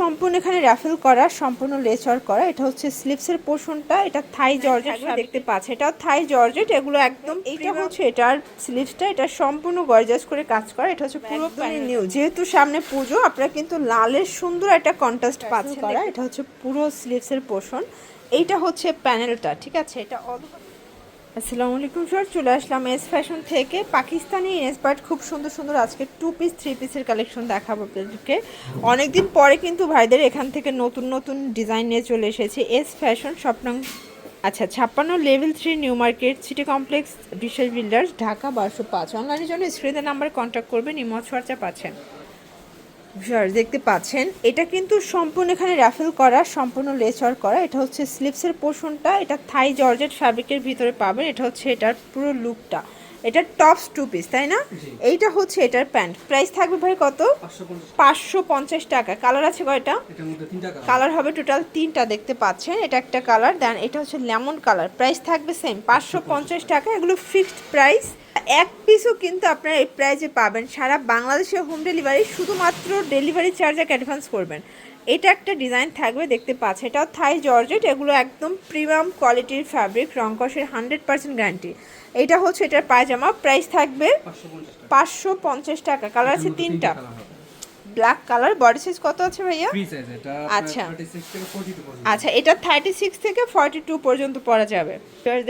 সম্পূর্ণ এখানে র্যাফেল করা সম্পূর্ণ লেচার করা এটা হচ্ছে স্লিপসের পোর্শনটা এটা থাই জর্জেট দেখতে পাচ্ছে এটা থাই জর্জেট এগুলো একদম এটা হচ্ছে এটার স্লিপসটা এটা সম্পূর্ণ গর্জাস করে কাজ করা এটা হচ্ছে পুরো নিউ যেহেতু সামনে পুজো আপনারা কিন্তু লালের সুন্দর একটা কন্ট্রাস্ট পাচ্ছেন। করা। এটা হচ্ছে পুরো স্লিপসের পোর্শন এইটা হচ্ছে প্যানেলটা ঠিক আছে? এটা অল আসসালামু আলাইকুম স্যার চলে আসলাম এস ফ্যাশন থেকে। পাকিস্তানি ইনস্পায়ার্ড খুব সুন্দর সুন্দর আজকে টু পিস থ্রি পিসের কালেকশন দেখাবো আপনাদেরকে। অনেকদিন পরে কিন্তু ভাইদের এখান থেকে নতুন নতুন ডিজাইন নিয়ে চলে এসেছে। এস ফ্যাশন স্বপ্ন আচ্ছা ছাপ্পান্ন level three new market city complex বিশেষ বিল্ডার্স ঢাকা বারোশো পাঁচ। অনলাইনের জন্য স্ক্রিনের নাম্বারে কন্ট্যাক্ট করবেন ইমজ হোয়াটসঅ্যাপ আছেন ভিউয়ার্স, দেখতে পাচ্ছেন, এটা কিন্তু সম্পূর্ণ এখানে র্যাফেল করা, সম্পূর্ণ লেচর করা। এটা হচ্ছে স্লিপসের পোর্শনটা এটা থাই জর্জেট ফ্যাব্রিকের ভিতরে পাবেন, এটা হচ্ছে এটার পুরো লুকটা এটা টপস টু পিস তাই না? এইটা হচ্ছে এটার প্যান্ট প্রাইস থাকবে ভাই কত? পাঁচশো পঞ্চাশ টাকা। কালার আছে কয়টা? কালার হবে টোটাল তিনটা দেখতে পাচ্ছেন। এটা একটা কালার দেন এটা হচ্ছে লেমন কালার প্রাইস থাকবে সেম পাঁচশো পঞ্চাশ টাকা। এগুলো ফিক্সড প্রাইস এক পিসও কিন্তু আপনারা এই প্রাইসে পাবেন। সারা বাংলাদেশে হোম ডেলিভারি শুধুমাত্র ডেলিভারি চার্জ এক অ্যাডভান্স করবেন। এটা একটা ডিজাইন থাকবে দেখতে পাচ্ছে এটাও থাই জর্জেট এগুলো একদম প্রিমিয়াম কোয়ালিটির ফ্যাব্রিক রংকসের হান্ড্রেড পার্সেন্ট গ্যারান্টি এটা হচ্ছে এটার পায়জামা। প্রাইস থাকবে পাঁচশো পঞ্চাশ টাকা। কালার আছে তিনটা। ব্ল্যাক কালার বডি সাইজ কত আছে ভাইয়া? আচ্ছা। আচ্ছা। 36 থেকে 42 পর্যন্ত। এটা থার্টি সিক্স থেকে ফর্টি টু পর্যন্ত পরা যাবে।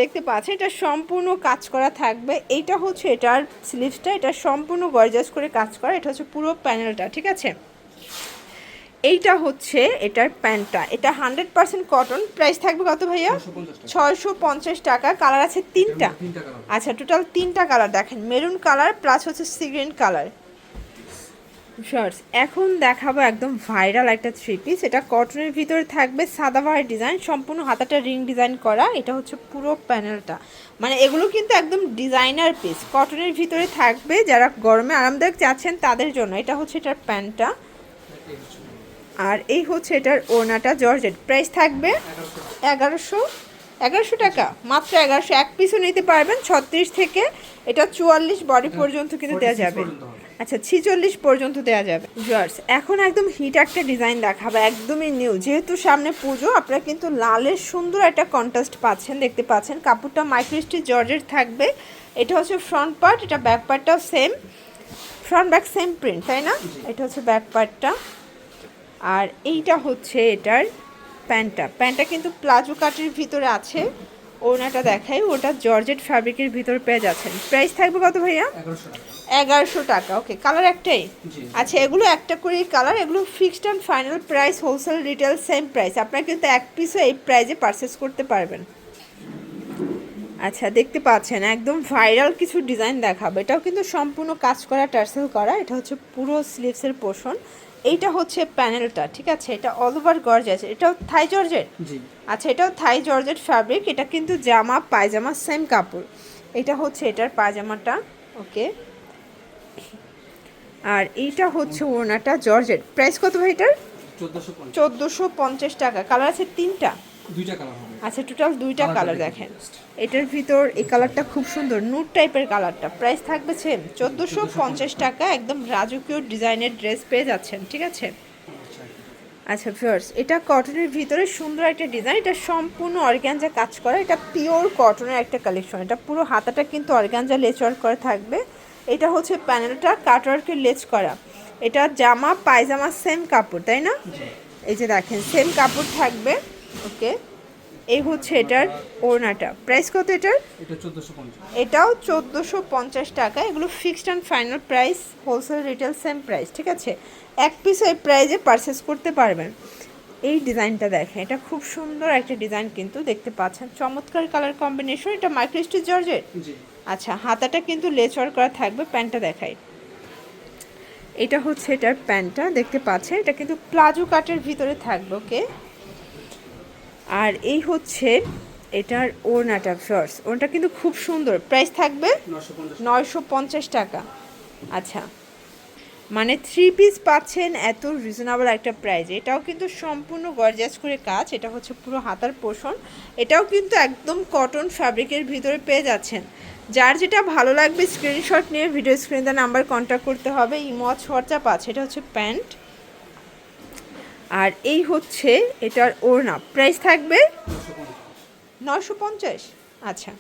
দেখতে পাচ্ছেন এটা সম্পূর্ণ কাজ করা থাকবে। এইটা হচ্ছে এটার স্লিভসটা এটা সম্পূর্ণ গর্জাস করে কাজ করা। এটা হচ্ছে পুরো প্যানেলটা ঠিক আছে? এইটা হচ্ছে এটার প্যান্টটা। এটা হান্ড্রেড পার্সেন্ট কটন। প্রাইস থাকবে কত ভাইয়া? 650 ছয়শো পঞ্চাশ টাকা। কালার আছে তিনটা। আচ্ছা টোটাল তিনটা কালার দেখেন। মেরুন কালার প্লাস হচ্ছে সিগ্রিন কালার। শর্টস এখন দেখাবো একদম ভাইরাল একটা থ্রি পিস। এটা কটনের ভিতরে থাকবে সাদাবাহার ডিজাইন। সম্পূর্ণ হাতাটা রিং ডিজাইন করা। এটা হচ্ছে পুরো প্যানেলটা। মানে এগুলো কিন্তু একদম ডিজাইনার পিস। কটনের ভিতরে থাকবে যারা গরমে আরামদায়ক চাচ্ছেন তাদের জন্য। এটা হচ্ছে এটার প্যান্টটা। আর এই হচ্ছে এটার ওড়নাটা জর্জেট। প্রাইস থাকবে এগারোশো এগারোশো টাকা। মাত্র এগারোশো। এক পিসও নিতে পারবেন ছত্রিশ থেকে এটা চুয়াল্লিশ বডি পর্যন্ত কিন্তু দেওয়া যাবে। আচ্ছা ছিচল্লিশ পর্যন্ত দেওয়া যাবে। জার্স এখন একদম হিট একটা ডিজাইন দেখাবো একদমই নিউ যেহেতু সামনে পুজো আপনারা কিন্তু লালের সুন্দর একটা কন্ট্রাস্ট পাচ্ছেন দেখতে পাচ্ছেন। কাপড়টা মাইক্রোস্টি জর্জের থাকবে। এটা হচ্ছে ফ্রন্ট পার্ট এটা back পার্টটাও same front back same print তাই না? এটা হচ্ছে ব্যাক পার্টটা আর এইটা হচ্ছে এটার প্যান্টটা। প্যান্টটা কিন্তু প্লাজো কাটের ভিতরে আছে। ওনাটা দেখাই ওটা জর্জেট ফ্যাব্রিকের ভিতর পেয়ে যাচ্ছেন। প্রাইস থাকবে কত ভাইয়া? এগারোশো টাকা। ওকে। কালার একটাই? আচ্ছা এগুলো একটা করে কালার এগুলো fixed and final price wholesale retail same price. আপনারা কিন্তু এক পিসও এই প্রাইজে পারচেস করতে পারবেন। আচ্ছা দেখতে পাচ্ছেন একদম ভাইরাল কিছু ডিজাইন দেখাবো। এটাও কিন্তু সম্পূর্ণ কাজ করা টার্সেল করা। এটা হচ্ছে পুরো স্লিভসের পোর্শন এইটা হচ্ছে প্যানেলটা ঠিক আছে? এটা অল ওভার গর্জ আছে এটাও থাই জর্জেট আচ্ছা এটাও থাই জর্জেট ফ্যাব্রিক এটা কিন্তু জামা পায়জামা সেম কাপড়। এটা হচ্ছে এটার পায়জামাটা ওকে আর এইটা হচ্ছে ওড়নাটা জর্জেট প্রাইস কত ভাই এটার? 1450 চোদ্দোশো পঞ্চাশ টাকা। কালার আছে তিনটা। দুইটা কালার হবে। আচ্ছা টোটাল দুইটা কালার দেখেন। এটার ভিতর এই কালারটা খুব সুন্দর নুট টাইপের কালারটা প্রাইস থাকবে সেম চোদ্দোশো পঞ্চাশ টাকা একদম রাজকীয় ডিজাইনের ড্রেস পেয়ে যাচ্ছেন ঠিক আছে? আচ্ছা আচ্ছা এটা কটনের ভিতরে সুন্দর একটা ডিজাইন এটা সম্পূর্ণ অর্গ্যানজা কাজ করা এটা পিওর কটনের একটা কালেকশন এটা পুরো হাতাটা কিন্তু অর্গ্যানজা লেচ ওয়ার্ক করা থাকবে। এটা হচ্ছে প্যানেলটা কাটওয়ার্কের লেচ করা। এটা জামা পায়জামা সেম কাপড় তাই না? এই যে দেখেন সেম কাপড় থাকবে। ওকে এই হচ্ছে এটার ওড়নাটা। প্রাইস কত এটার? এটা 1450 এটাও চোদ্দোশো পঞ্চাশ টাকা। এগুলো fixed and final price wholesale retail same price ঠিক আছে? এক পিস এই প্রাইজে পারচেস করতে পারবেন। এই ডিজাইনটা দেখেন এটা খুব সুন্দর একটা ডিজাইন কিন্তু দেখতে পাচ্ছেন। চমৎকার কালার কম্বিনেশন এটা মাইক্রোস্টিচ জর্জের আচ্ছা হাতাটা কিন্তু লেচর করা থাকবে প্যান্টটা দেখাই। এটা হচ্ছে এটার প্যান্টটা দেখতে পাচ্ছেন? এটা কিন্তু প্লাজো কাটের ভিতরে থাকবে ওকে? আর এই হচ্ছে এটার ওড়নাটা ফার্স্ট ওড়নাটা কিন্তু খুব সুন্দর। প্রাইস থাকবে নয়শো পঞ্চাশ টাকা। আচ্ছা। মানে থ্রি পিস পাচ্ছেন এত রিজনেবল একটা প্রাইস এটাও কিন্তু সম্পূর্ণ গর্জাস করে কাজ। এটা হচ্ছে পুরো হাতার পোষণ এটাও কিন্তু একদম কটন ফ্যাব্রিকের ভিতরে পেয়ে যাচ্ছেন। যার যেটা ভালো লাগবে স্ক্রিনশট নিয়ে ভিডিও স্ক্রিনে নাম্বার কন্ট্যাক্ট করতে হবে। ইমচ হোয়াটসঅ্যাপ আছে। এটা হচ্ছে প্যান্ট। আর এই হচ্ছে এটার ওড়না। প্রাইস থাকবে নশো পঞ্চাশ। আচ্ছা।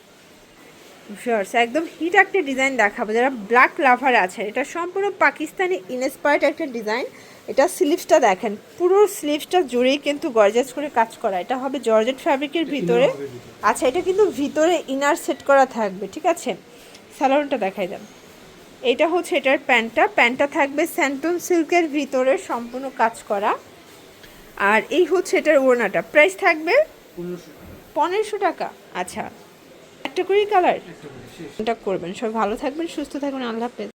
শিওর্স একদম হিট একটা ডিজাইন দেখাবো। যারা ব্ল্যাক লাভার আছে এটা সম্পূর্ণ পাকিস্তানি ইনস্পায়ার্ড একটা ডিজাইন এটা স্লিভসটা দেখেন পুরো স্লিভসটা জুড়েই কিন্তু গর্জাস করে কাজ করা। এটা হবে জর্জেট ফ্যাব্রিকের ভিতরে। আচ্ছা এটা কিন্তু ভিতরে ইনার সেট করা থাকবে ঠিক আছে? স্যালোনটা দেখাই দেন। এটা হচ্ছে এটার প্যান্টটা। প্যান্টটা থাকবে স্যান্টন সিল্কের ভিতরে সম্পূর্ণ কাজ করা। আর এই হচ্ছে এটার ওড়নাটা। প্রাইস থাকবে পনেরোশো টাকা। আচ্ছা। একটা করেই কালার কন্ট্যাক্ট করবেন। সব ভালো থাকবেন সুস্থ থাকবেন। আল্লাহ হাফেজ।